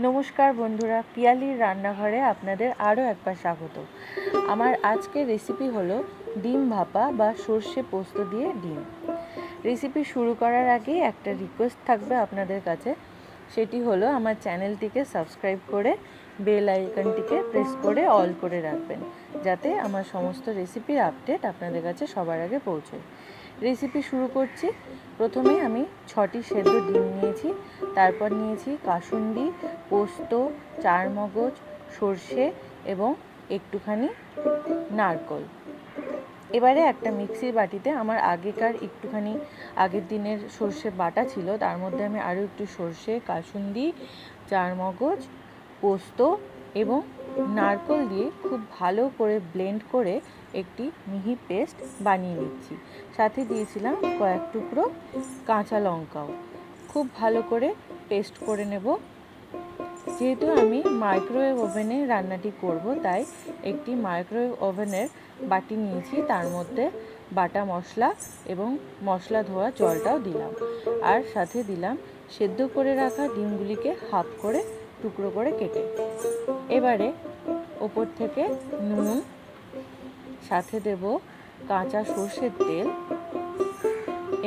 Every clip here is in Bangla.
নমস্কার বন্ধুরা, পিয়ালির রান্নাঘরে আপনাদের আরও একবার স্বাগত। আমার আজকের রেসিপি হলো ডিম ভাপা বা সর্ষে পোস্ত দিয়ে ডিম। রেসিপি শুরু করার আগে একটা রিকোয়েস্ট থাকবে আপনাদের কাছে। সেটি হলো আমার চ্যানেলটিকে সাবস্ক্রাইব করে বেল আইকনটিকে প্রেস করে অল করে রাখবেন, যাতে আমার সমস্ত রেসিপির আপডেট আপনাদের কাছে সবার আগে পৌঁছয়। রেসিপি শুরু করছি। প্রথমে আমি ছটি সেদ্ধ ডিম নিয়েছি, তারপর নিয়েছি কাসুন্দি, পোস্ত, চারমগজ, সর্ষে এবং একটুখানি নারকল। এবারে একটা মিক্সির বাটিতে আমার আগেকার একটুখানি আগের দিনের সর্ষে বাটা ছিল, তার মধ্যে আমি আরও একটু সর্ষে, কাসুন্দি, চারমগজ পোস্ত এবং নারকল দিয়ে খুব ভালো করে ব্লেন্ড করে একটি মিহি পেস্ট বানিয়ে নিচ্ছি। সাথে দিয়েছিলাম কয়েক টুকরো কাঁচা লঙ্কাও। খুব ভালো করে পেস্ট করে নেব। যেহেতু আমি মাইক্রোওয়েভ ওভেনে রান্নাটি করব, তাই একটি মাইক্রোওয়েভ ওভেনের বাটি নিয়েছি। তার মধ্যে বাটা মশলা এবং মশলা ধোয়া জলটাও দিলাম। আর সাথে দিলাম সেদ্ধ করে রাখা ডিমগুলিকে হাফ করে টুকরো করে কেটে এবারে ওপর থেকে নুন, সাথে দেব কাঁচা সর্ষের তেল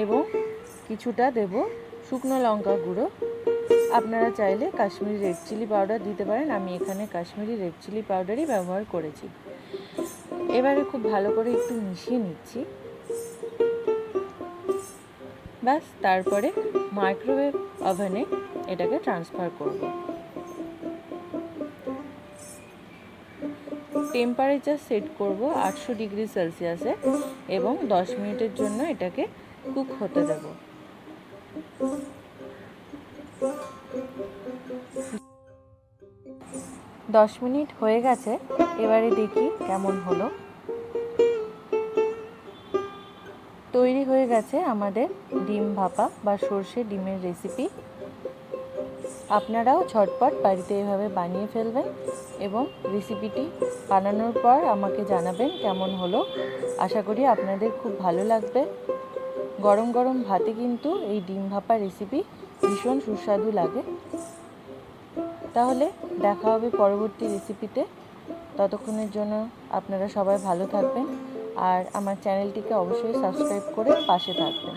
এবং কিছুটা দেব শুকনো লঙ্কা গুঁড়ো। আপনারা চাইলে কাশ্মীরি রেড চিলি পাউডার দিতে পারেন, আমি এখানে কাশ্মীরি রেড চিলি পাউডারই ব্যবহার করেছি। এবারে খুব ভালো করে একটু মিশিয়ে নিচ্ছি। ব্যাস, তারপরে মাইক্রোওয়েভ ওভেনে এটাকে ট্রান্সফার করব। টেম্পারেচার সেট করব আটশো ডিগ্রি সেলসিয়াসে এবং দশ মিনিটের জন্য এটাকে কুক হতে দেব। দশ মিনিট হয়ে গেছে, এবারে দেখি কেমন হলো। তৈরি হয়ে গেছে আমাদের ডিম ভাপা বা সর্ষে ডিমের রেসিপি আপনারাও ঝটপট বাড়িতে এভাবে বানিয়ে ফেলবেন এবং রেসিপিটি বানানোর পর আমাকে জানাবেন কেমন হলো। আশা করি আপনাদের খুব ভালো লাগবে। গরম গরম ভাতে কিন্তু এই ডিম ভাপা রেসিপি ভীষণ সুস্বাদু লাগে। তাহলে দেখা হবে পরবর্তী রেসিপিতে। ততক্ষণের জন্য আপনারা সবাই ভালো থাকবেন আর আমার চ্যানেলটিকে অবশ্যই সাবস্ক্রাইব করে পাশে থাকবেন।